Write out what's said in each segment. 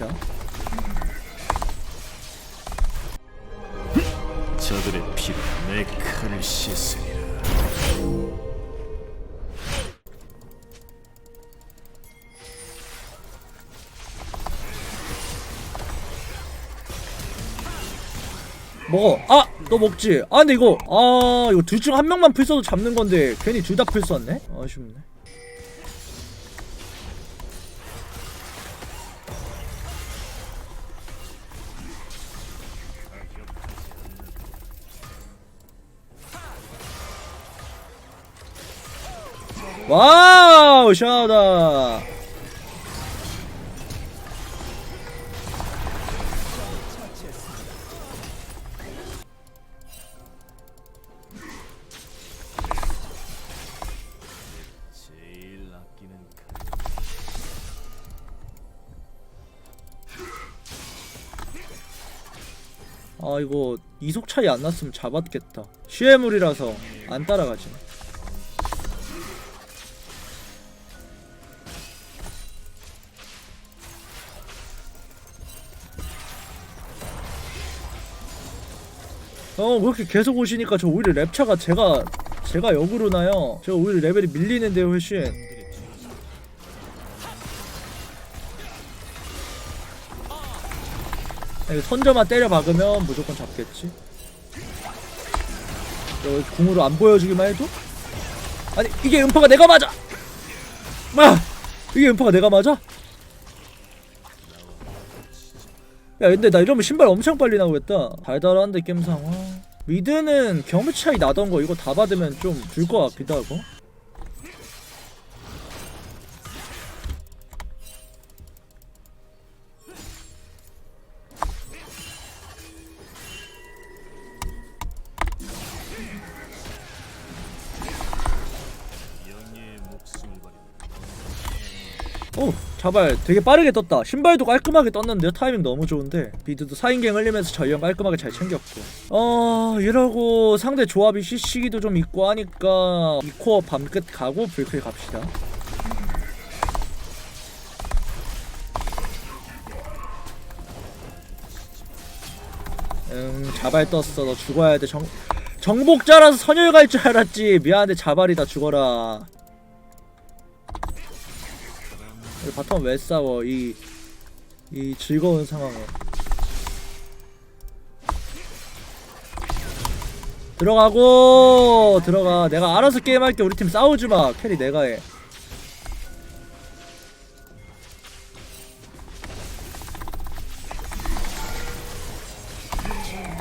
갑시다. 저들의 피로 내 칼을 씻으리라. 먹어. 아, 너 먹지. 아, 근데 이거 아, 이거 둘 중 한 명만 풀 써도 잡는 건데 괜히 둘 다 풀 썼네. 아쉽네. 와우, 칼. 아 이거 이속 차이 안 났으면 잡았겠다 시해물이라서 안 따라가지 어 그렇게 계속 오시니까 저 오히려 랩차가 제가 제가 역으로 나요 저 오히려 레벨이 밀리는데요 훨씬 이거 선저만 때려 박으면 무조건 잡겠지. 저 궁으로 안 보여주기만 해도? 아니 이게 음파가 내가 맞아. 아 이게 음파가 내가 맞아? 야 근데 나 이러면 신발 엄청 빨리 나오겠다. 달달한데 게임 상황. 미드는 경험치 차이 나던 거 이거 다 받으면 좀 줄 것 같기도 하고. 자발 되게 빠르게 떴다. 신발도 깔끔하게 떴는데요. 타이밍 너무 좋은데 비드도 4인갱 흘리면서 전령 깔끔하게 잘 챙겼고. 어 이러고 상대 조합이 CC기도 좀 있고 하니까 이 코어 밤끝 가고 불클 갑시다. 응 자발 떴어. 너 죽어야 돼. 정, 정복자라서 선열 갈 줄 알았지. 미안한데 자발이다 죽어라 바텀 왜 싸워? 이, 이 즐거운 상황에. 들어가고 들어가. 내가 알아서 게임할게. 우리 팀 싸우지마. 캐리 내가 해.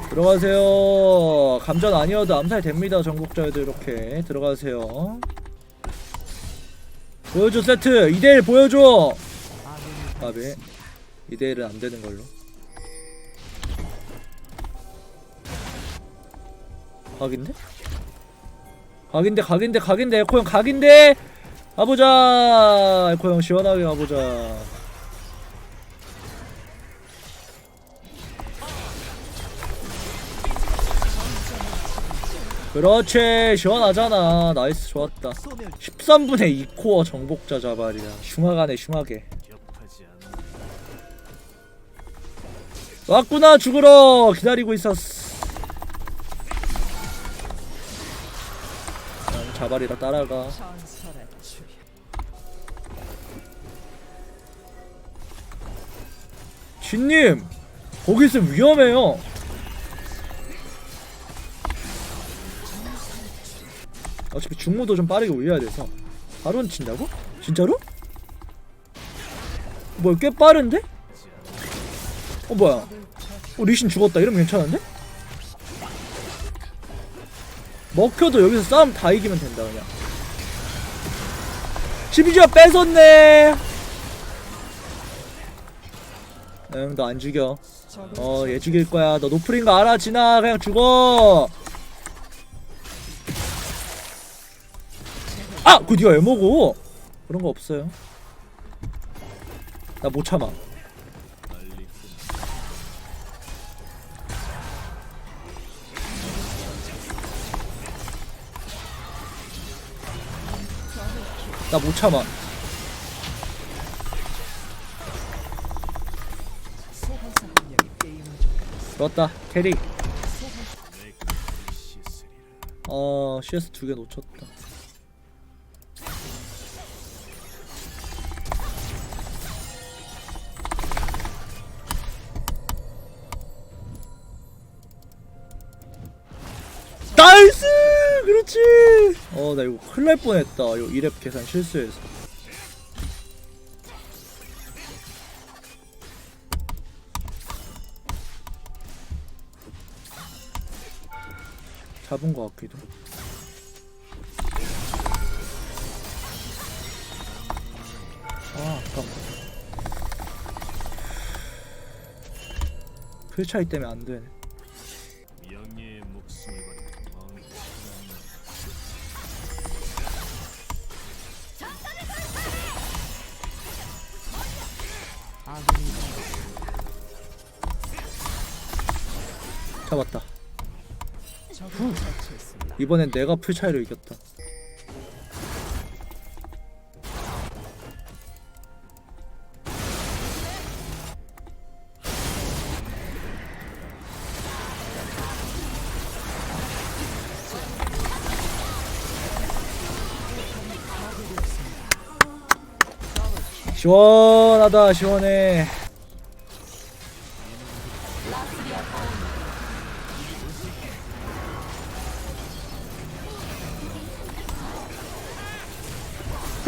들어가세요. 감전 아니어도 암살 됩니다. 전국자에도 이렇게. 들어가세요 보여줘 세트. 2대1 보여줘. 까비 2대1은 안되는 걸로. 각인데? 각인데 각인데 각인데 에코형 각인데! 가보자! 에코형 시원하게 가보자 그렇지 시원하잖아. 나이스 좋았다. 13분의 2코어 정복자 자발이야. 흉하가네 흉하게. 왔구나 죽으러. 기다리고 있었어 난 자발이라 따라가. 진님 거기 있으면 위험해요 어차피 중무도 좀 빠르게 올려야 돼서. 바로는 친다고? 진짜로? 뭐야 꽤 빠른데? 어 뭐야? 어 리신 죽었다. 이러면 괜찮은데? 먹혀도 여기서 싸움 다 이기면 된다 그냥. 12조 뺏었네! 응너안 죽여. 어 얘 죽일 거야. 너 노플인 거 알아? 지나 그냥 죽어 아! 그 니가 왜 먹어 그런 거 없어요 나 못 참아. 나 못 참아 좋았다 씻으리라. 어 CS 두 개 놓쳤다 그렇지 어 나 이거 큰일 날 뻔했다 이거 2렙 계산 실수해서 잡은 것 같기도 아, 아깝다. 풀 차이 때문에 안 되네. 잡았다. 이번엔 내가 풀 차이로 이겼다. 시원하다 시원해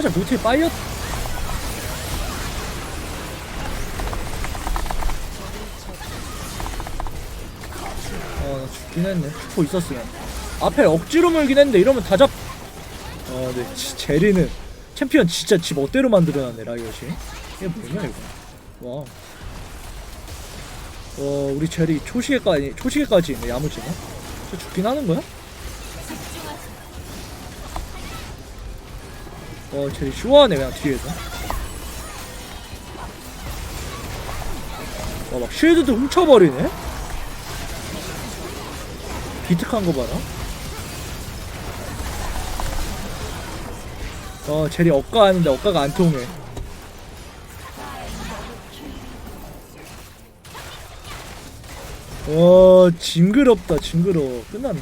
살짝 노트에 빠이었 어나 죽긴 했네. 슈퍼 있었으면. 앞에 억지로 물긴 했는데 이러면 다잡 어 지- 제리는 챔피언 진짜 집 멋대로 만들어놨네 라이엇이. 이게 뭐냐 이거. 와우. 어 우리 제리 초시계까지 초시계까지 있네 야무지네. 저 죽긴 하는 거야? 어 제리 슈어하네 그냥 뒤에서. 와 막 쉴드도 훔쳐버리네? 비특한 거 봐라. 어 제리 억가 하는데 억가가 안 통해. 와 징그럽다 징그러워. 끝났네